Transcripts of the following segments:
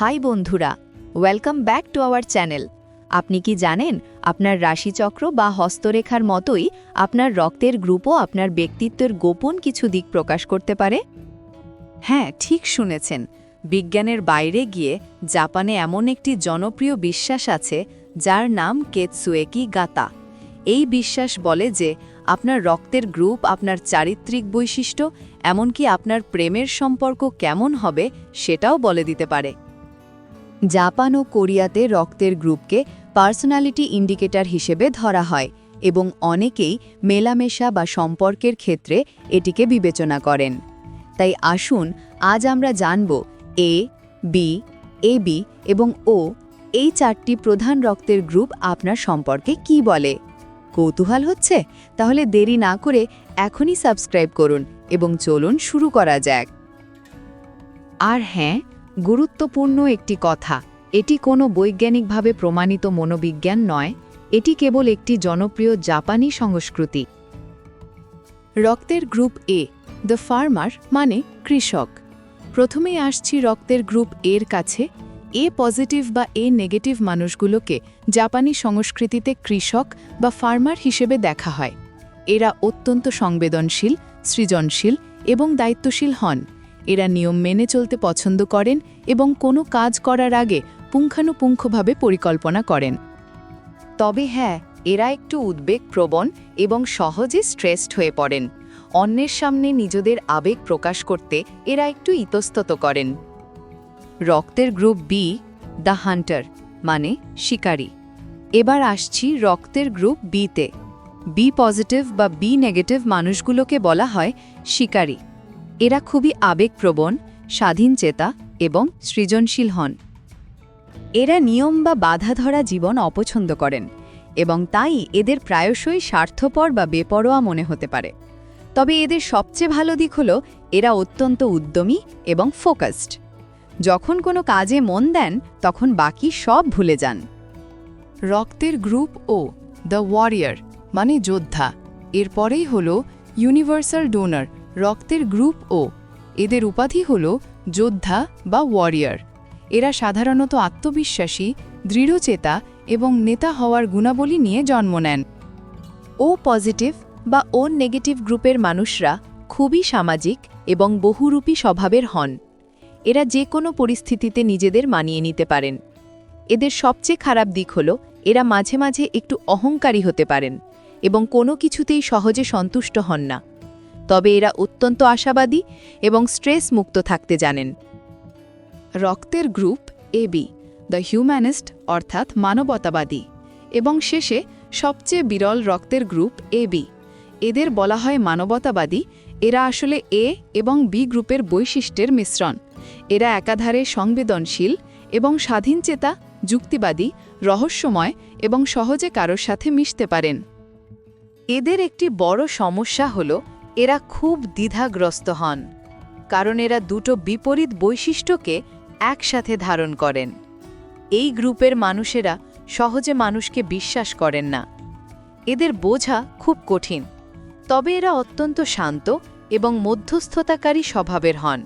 High বন্ধুরা welcome back to our channel আপনি কি জানেন, আপনার রাশিচক্র বা হস্তরেখার মতোই আপনার রক্তের গ্রুপও আপনার ব্যক্তিত্বের গোপন কিছু দিক প্রকাশ করতে পারে? হ্যাঁ ঠিক শুনেছেন। বিজ্ঞানের বাইরে গিয়ে জাপানে এমন একটি জনপ্রিয় বিশ্বাস আছে, যার নাম কেতসুয়েকি গাতা। এই বিশ্বাস বলে যে, আপনার রক্তের গ্রুপ আপনার চারিত্রিক বৈশিষ্ট্য, এমনকি আপনার প্রেমের সম্পর্ক কেমন হবে সেটাও বলে দিতে পারে। জাপান ও কোরিয়াতে রক্তের গ্রুপকে পার্সোনালিটি ইন্ডিকেটর হিসেবে ধরা হয় এবং অনেকেই মেলামেশা বা সম্পর্কের ক্ষেত্রে এটিকে বিবেচনা করেন। তাই আসুন আজ আমরা জানব এ বি এ বি এবং ও এই চারটি প্রধান রক্তের গ্রুপ আপনার সম্পর্কে কি বলে। কৌতূহল হচ্ছে? তাহলে দেরি না করে এখনই সাবস্ক্রাইব করুন এবং চলুন শুরু করা যাক। আর হ্যাঁ গুরুত্বপূর্ণ একটি কথা, এটি কোনো বৈজ্ঞানিকভাবে প্রমাণিত মনোবিজ্ঞান নয়, এটি কেবল একটি জনপ্রিয় জাপানি সংস্কৃতি। রক্তের গ্রুপ এ, দ্য ফার্মার মানে কৃষক। প্রথমেই আসছি রক্তের গ্রুপ এর কাছে, এ পজিটিভ বা এ নেগেটিভ মানুষগুলোকে জাপানি সংস্কৃতিতে কৃষক বা ফার্মার হিসেবে দেখা হয়। এরা অত্যন্ত সংবেদনশীল, সৃজনশীল এবং দায়িত্বশীল হন। এরা নিয়ম মেনে চলতে পছন্দ করেন এবং কোনো কাজ করার আগে পুঙ্খানুপুঙ্খভাবে পরিকল্পনা করেন। তবে হ্যাঁ এরা একটু উদ্বেগপ্রবণ এবং সহজে স্ট্রেসড হয়ে পড়েন। অন্যের সামনে নিজেদের আবেগ প্রকাশ করতে এরা একটু ইতস্তত করেন। রক্তের গ্রুপ বি দ্য হান্টার মানে শিকারী। এবার আসছি রক্তের গ্রুপ বিতে বি পজিটিভ বা বি নেগেটিভ মানুষগুলোকে বলা হয় শিকারী। এরা খুবই আবেগপ্রবণ, স্বাধীনচেতা এবং সৃজনশীল হন। এরা নিয়ম বা বাধা ধরা জীবন অপছন্দ করেন এবং তাই এদের প্রায়শই স্বার্থপর বা বেপরোয়া মনে হতে পারে। তবে এদের সবচেয়ে ভালো দিক হল এরা অত্যন্ত উদ্যমী এবং ফোকাসড। যখন কোনো কাজে মন দেন, তখন বাকি সব ভুলে যান। রক্তের গ্রুপ ও দ্য ওয়ারিয়ার মানে যোদ্ধা, এরপরেই হল ইউনিভার্সাল ডোনার রক্তের গ্রুপ ও। এদের উপাধি হল যোদ্ধা বা ওয়ারিয়ার এরা সাধারণত আত্মবিশ্বাসী, দৃঢ়চেতা এবং নেতা হওয়ার গুণাবলী নিয়ে জন্ম নেন। ও পজিটিভ বা ও নেগেটিভ গ্রুপের মানুষরা খুবই সামাজিক এবং বহুরূপী স্বভাবের হন। এরা যে কোনো পরিস্থিতিতে নিজেদের মানিয়ে নিতে পারেন। এদের সবচেয়ে খারাপ দিক হল এরা মাঝে মাঝে একটু অহংকারী হতে পারেন এবং কোনো কিছুতেই সহজে সন্তুষ্ট হন না। তবে এরা অত্যন্ত আশাবাদী এবং স্ট্রেস মুক্ত থাকতে জানেন। রক্তের গ্রুপ এবি দ্য হিউম্যানিস্ট অর্থাৎ মানবতাবাদী, এবং শেষে সবচেয়ে বিরল রক্তের গ্রুপ এবি এদের বলা হয় মানবতাবাদী। এরা আসলে এ এবং বি গ্রুপের বৈশিষ্ট্যের মিশ্রণ। এরা একাধারে সংবেদনশীল এবং স্বাধীনচেতা যুক্তিবাদী, রহস্যময় এবং সহজে কারোর সাথে মিশতে পারেন। এদের একটি বড় সমস্যা হল এরা খুব দ্বিধাগ্রস্ত হন, কারণ এরা দুটো বিপরীত বৈশিষ্ট্যকে একসাথে ধারণ করেন। এই গ্রুপের মানুষেরা সহজে মানুষকে বিশ্বাস করেন না। এদের বোঝা খুব কঠিন, তবে এরা অত্যন্ত শান্ত এবং মধ্যস্থতাকারী স্বভাবের হন।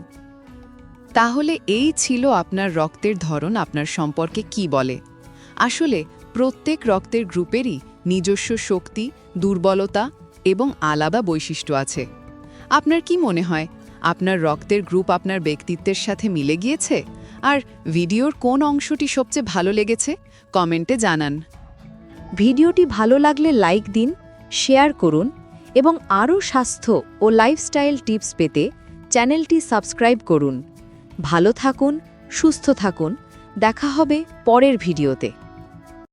তাহলে এই ছিল আপনার রক্তের ধরন, আপনার সম্পর্কে কি বলে? আসলে প্রত্যেক রক্তের গ্রুপেরই নিজস্ব শক্তি, দুর্বলতা এবং আলাদা বৈশিষ্ট্য আছে। আপনার কি মনে হয়, আপনার রক্তের গ্রুপ আপনার ব্যক্তিত্বের সাথে মিলে গিয়েছে? আর ভিডিওর কোন অংশটি সবচেয়ে ভালো লেগেছে, কমেন্টে জানান। ভিডিওটি ভালো লাগলে লাইক দিন, শেয়ার করুন এবং আরও স্বাস্থ্য ও লাইফস্টাইল টিপস পেতে চ্যানেলটি সাবস্ক্রাইব করুন। ভালো থাকুন, সুস্থ থাকুন। দেখা হবে পরের ভিডিওতে।